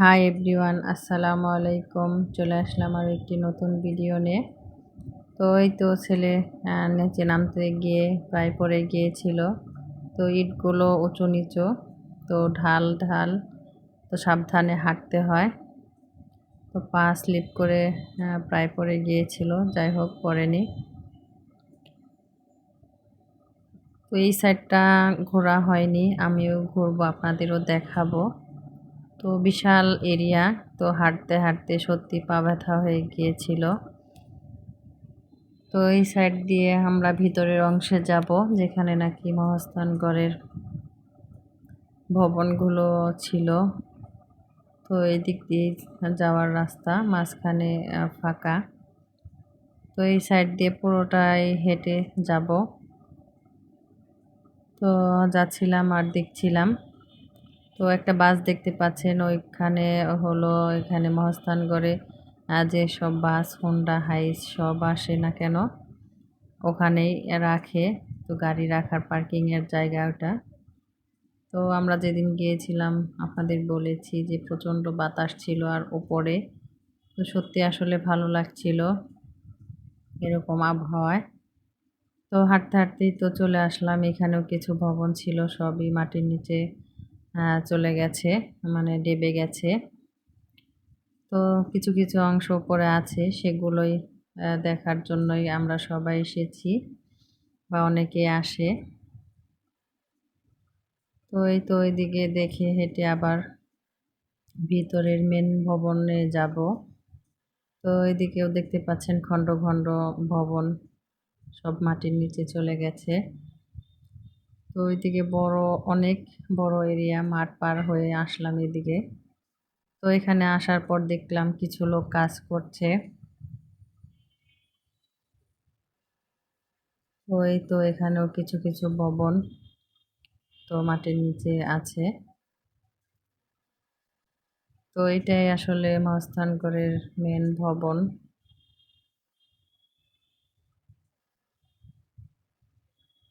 Hi everyone, আসসালামু আলাইকুম। চলে আসলাম আর একটি নতুন ভিডিও নিয়ে। তো এই তো ছেলে নিচে নামতে গিয়ে প্রায় পড়ে গিয়েছিল। তো ইটগুলো উঁচু নিচু, তো ঢাল ঢাল, তো সাবধানে হাঁটতে হয়। তো পা স্লিপ করে প্রায় পড়ে গিয়েছিল, যাই হোক, পড়েনি। তো এই সাইডটা ঘোরা হয়নি, আমিও ঘুরবো, আপনাদেরও দেখাবো। তো বিশাল এরিয়া, তো হাঁটতে হাঁটতে সত্যি পা ব্যথা হয়ে গিয়েছিল। তো এই সাইড দিয়ে আমরা ভিতরের অংশে যাব, যেখানে নাকি মহাস্থানগড়ের ভবনগুলো ছিল। তো এই দিক দিয়ে যাওয়ার রাস্তা মাঝখানে ফাঁকা। তো এই সাইড দিয়ে পুরোটাই হেঁটে যাব। তো যাচ্ছিলাম আর দেখছিলাম। তো একটা বাস দেখতে পাচ্ছেন, ওইখানে হলো এখানে মহাস্থানগড়ে যে সব বাস, হোন্ডা, হাইস সব আসে না কেন? ওখানেই রাখে, তো গাড়ি রাখার পার্কিংয়ের জায়গা ওটা। তো আমরা যেদিন গিয়েছিলাম, আপনাদের বলেছি যে প্রচণ্ড বাতাস ছিল আর ওপরে, তো সত্যি আসলে ভালো লাগছিল, এরকম আবহাওয়ায়। তো হাঁটতে হাঁটতেই তো চলে আসলাম, এখানেও কিছু ভবন ছিল সবই মাটির নিচে। চলে গেছে মানে ডেবে গেছে। তো কিছু কিছু অংশ পরে আছে, সেগুলোই দেখার জন্যই আমরা সবাই এসেছি বা অনেকে আসে। তো এই তো ওইদিকে দেখে হেঁটে আবার ভিতরের মেন ভবনে যাব। তো এদিকেও দেখতে পাচ্ছেন খণ্ড খণ্ড ভবন, সব মাটির নিচে চলে গেছে। তো ওইদিকে বড়, অনেক বড় এরিয়া মাঠ পার হয়ে আসলাম এদিকে। তো এখানে আসার পর দেখলাম কিছু লোক কাজ করছে। ওই তো এখানেও কিছু কিছু ভবন তো মাটির নিচে আছে। তো এটাই আসলে মহাস্থানগড়ের মেন ভবন।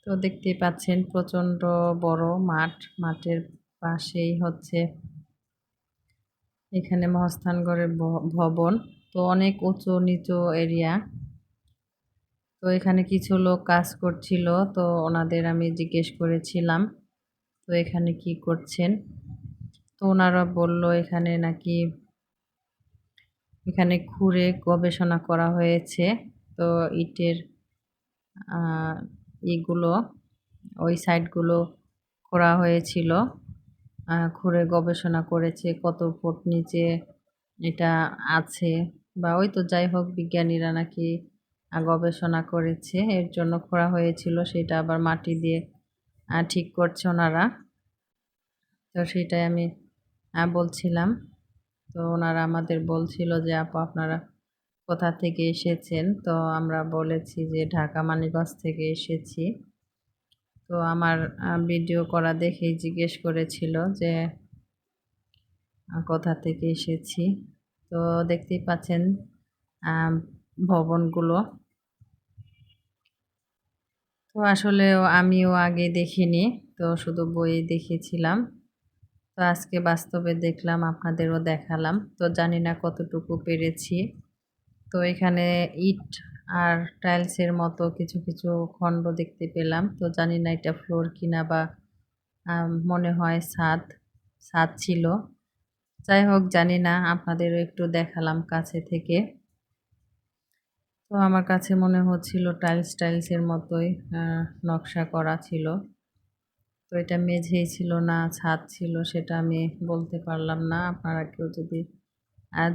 তো দেখতেই পাচ্ছেন প্রচণ্ড বড় মাঠ। মাঠের পাশেই হচ্ছে এখানে মহাস্থানগড়ের ভবন। তো অনেক উঁচু নিচু এরিয়া। তো এখানে কিছু লোক কাজ করছিল, তো ওনাদের আমি জিজ্ঞেস করেছিলাম, তো এখানে কি করছেন? তো ওনারা বলল, এখানে নাকি, এখানে খুঁড়ে গবেষণা করা হয়েছে। তো ইটের এগুলো ওই সাইডগুলো করা হয়েছিল। খুঁড়ে গবেষণা করেছে কত ফুট নিচে এটা আছে বা ওই তো যাই হোক বিজ্ঞানীরা নাকি গবেষণা করেছে, এর জন্য খোঁড়া হয়েছিল, সেটা আবার মাটি দিয়ে ঠিক করছে ওনারা। তো সেটাই আমি বলছিলাম। তো ওনারা আমাদের বলছিল যে, আপু, আপনারা কোথা থেকে এসেছেন? তো আমরা বলেছি যে ঢাকা মানিকগঞ্জ থেকে এসেছি। তো আমার ভিডিও করা দেখেই জিজ্ঞেস করেছিল যে কোথা থেকে এসেছি? তো দেখতেই পাচ্ছেন ভবনগুলো। তো আসলে আমিও আগে দেখিনি, তো শুধু বইয়ে দেখেছিলাম। তো আজকে বাস্তবে দেখলাম, আপনাদেরও দেখালাম। তো জানি না কতটুকু পেরেছি। তো এখানে ইট আর টাইলসের মতো কিছু কিছু খণ্ড দেখতে পেলাম। তো জানি না এটা ফ্লোর কিনা বা মনে হয় ছাদ ছাদ ছিল। যাই হোক, জানি না, আপনাদেরও একটু দেখালাম কাছে থেকে। তো আমার কাছে মনে হচ্ছিল টাইলস টাইলসের মতোই নকশা করা ছিল। তো এটা মেঝেই ছিল না, ছাদ ছিল সেটা আমি বলতে পারলাম না। আপনারা কেউ যদি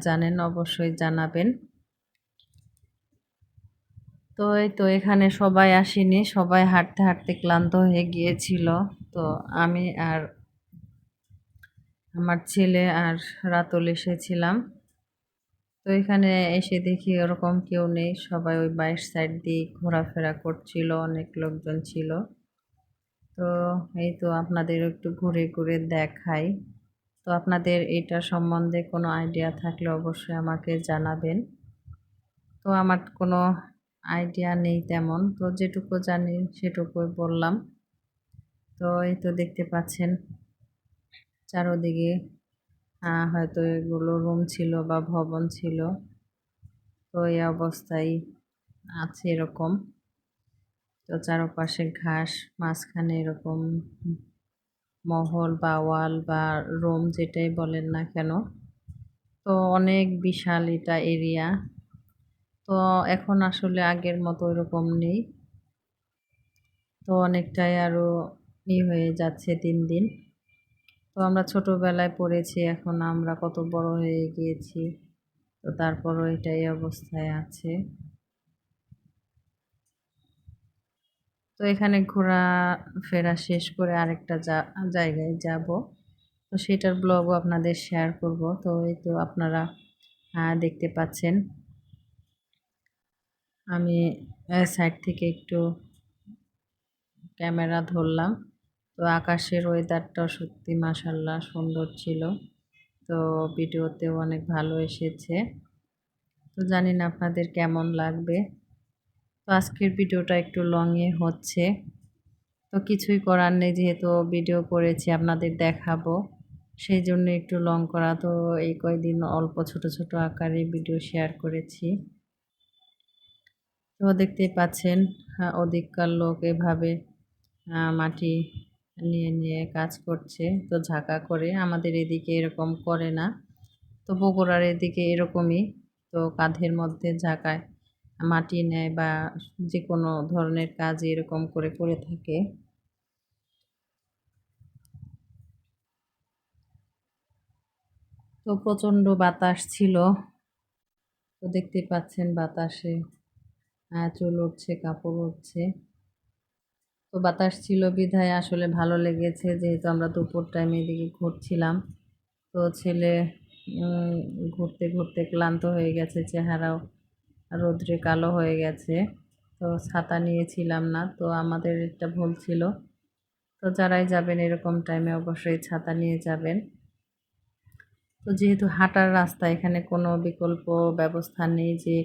জানেন অবশ্যই জানাবেন। তো এই তো এখানে সবাই আসেনি, সবাই হাঁটতে হাঁটতে ক্লান্ত হয়ে গিয়েছিল। তো আমি আর আমার ছেলে আর রাতুল এসেছিলাম। তো এখানে এসে দেখি ওরকম কেউ নেই, সবাই ওই বাইশ সাইড দিয়ে ঘোরাফেরা করছিল, অনেক লোকজন ছিল। তো এই তো আপনাদের একটু ঘুরে ঘুরে দেখাই। তো আপনাদের এটা সম্বন্ধে কোনো আইডিয়া থাকলে অবশ্যই আমাকে জানাবেন। তো আমার কোনো আইডিয়া নেই তেমন। তো যেটুকু জানি সেটুকুই বললাম। তো এই তো দেখতে পাচ্ছেন, চারোদিকে হয়তো এগুলো রুম ছিল বা ভবন ছিল। তো এই অবস্থায় আছে এরকম। তো চারপাশে ঘাস, মাঝখানে এরকম মহল বা ওয়াল বা রুম যেটাই বলেন না কেন। তো অনেক বিশাল এটা এরিয়া। তো এখন আসলে আগের মতো এরকম নেই। তো অনেকটাই আরও ই হয়ে যাচ্ছে দিন দিন। তো আমরা ছোটোবেলায় পড়েছি, এখন আমরা কত বড় হয়ে গিয়েছি। তো তারপরও এটাই অবস্থায় আছে। তো এখানে ঘোরা ফেরা শেষ করে আরেকটা জায়গায় যাব। তো সেটার ব্লগও আপনাদের শেয়ার করব। তো এই তো আপনারা দেখতে পাচ্ছেন। আমি সাইড থেকে একটু ক্যামেরা ধরলাম। তো আকাশের ওয়েদারটাও সত্যি মাসাল্লাহ সুন্দর ছিল। তো ভিডিওতেও অনেক ভালো এসেছে। তো জানি না আপনাদের কেমন লাগবে। তো আজকের ভিডিওটা একটু লংয়ে হচ্ছে। তো কিছুই করার নেই, যেহেতু ভিডিও করেছি, আপনাদের দেখাবো। সেই জন্য একটু লং করা। তো এই কয়দিন অল্প ছোট ছোট আকারে ভিডিও শেয়ার করেছি। তো দেখতেই পাচ্ছেন অধিককার লোক এভাবে মাটি নিয়ে নিয়ে কাজ করছে, তো ঝাঁকা করে। আমাদের এদিকে এরকম করে না, তো বগুড়ার এদিকে এরকমই, তো কাঁধের মধ্যে ঝাঁকায়, মাটি নেয় বা যে কোনো ধরনের কাজ এরকম করে করে থাকে। তো প্রচণ্ড বাতাস ছিল, তো দেখতে পাচ্ছেন বাতাসে। চুল উঠছে কাপড় উঠছে তো বাতাস ছিল বিধায় আসলে ভালো লেগেছে, যেহেতু আমরা দুপুর টাইমে এদিকে ঘুরছিলাম। তো ছেলে ঘুরতে ঘুরতে ক্লান্ত হয়ে গেছে, চেহারাও রোদ্রে কালো হয়ে গেছে। তো ছাতা নিয়েছিলাম না, তো আমাদের একটা ভুল ছিল। তো যারাই যাবেন এরকম টাইমে অবশ্যই ছাতা নিয়ে যাবেন। তো যেহেতু হাঁটার রাস্তা, এখানে কোনো বিকল্প ব্যবস্থা নেই যে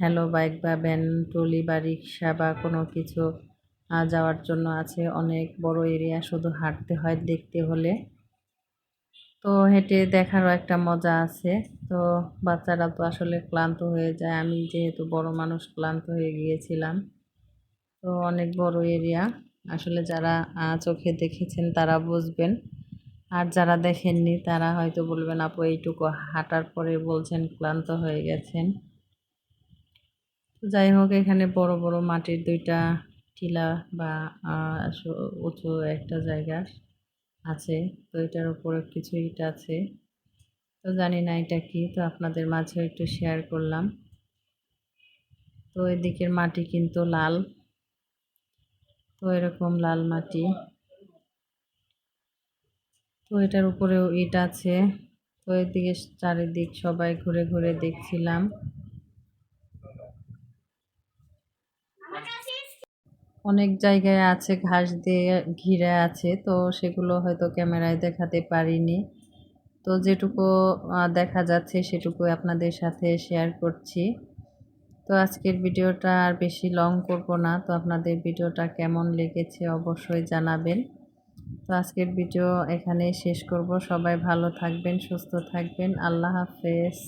হ্যালো বাইক বা ভ্যান, ট্রলি বা রিক্সা বা কোনো কিছু যাওয়ার জন্য আছে অনেক বড় এরিয়া, শুধু হাঁটতে হয় দেখতে হলে। তো হেঁটে দেখারও একটা মজা আছে। তো বাচ্চারা তো আসলে ক্লান্ত হয়ে যায়। আমি যেহেতু বড় মানুষ, ক্লান্ত হয়ে গিয়েছিলাম। তো অনেক বড় এরিয়া। আসলে যারা চোখে দেখেছেন তারা বুঝবেন। আর যারা দেখেননি তারা হয়তো বলবেন, আপু, এইটুকু হাঁটার পরে বলছেন ক্লান্ত হয়ে গেছেন। যাই হোক, এখানে বড় বড় মাটির দুইটা টিলা বা উঁচু একটা জায়গা আছে। তো এটার উপরে কিছু ইট আছে। তো জানি না এটা কি, তো আপনাদের মাঝে একটু শেয়ার করলাম। তো এদিকের মাটি কিন্তু লাল। তো এরকম লাল মাটি। তো এটার উপরেও ইট আছে। তো এদিকে চারিদিক সবাই ঘুরে ঘুরে দেখছিলাম। অনেক জায়গায় আছে, ঘাস দিয়ে ঘিরে আছে, তো সেগুলো হয়তো ক্যামেরায় দেখাতে পারিনি। তো যেটুকু দেখা যাচ্ছে সেটুকু আপনাদের সাথে শেয়ার করছি। তো আজকের ভিডিওটা আর বেশি লং করব না, তো আপনাদের ভিডিওটা কেমন লেগেছে অবশ্যই জানাবেন। তো আজকের ভিডিও এখানে শেষ করব। সবাই ভালো থাকবেন, সুস্থ থাকবেন। আল্লাহ হাফেজ।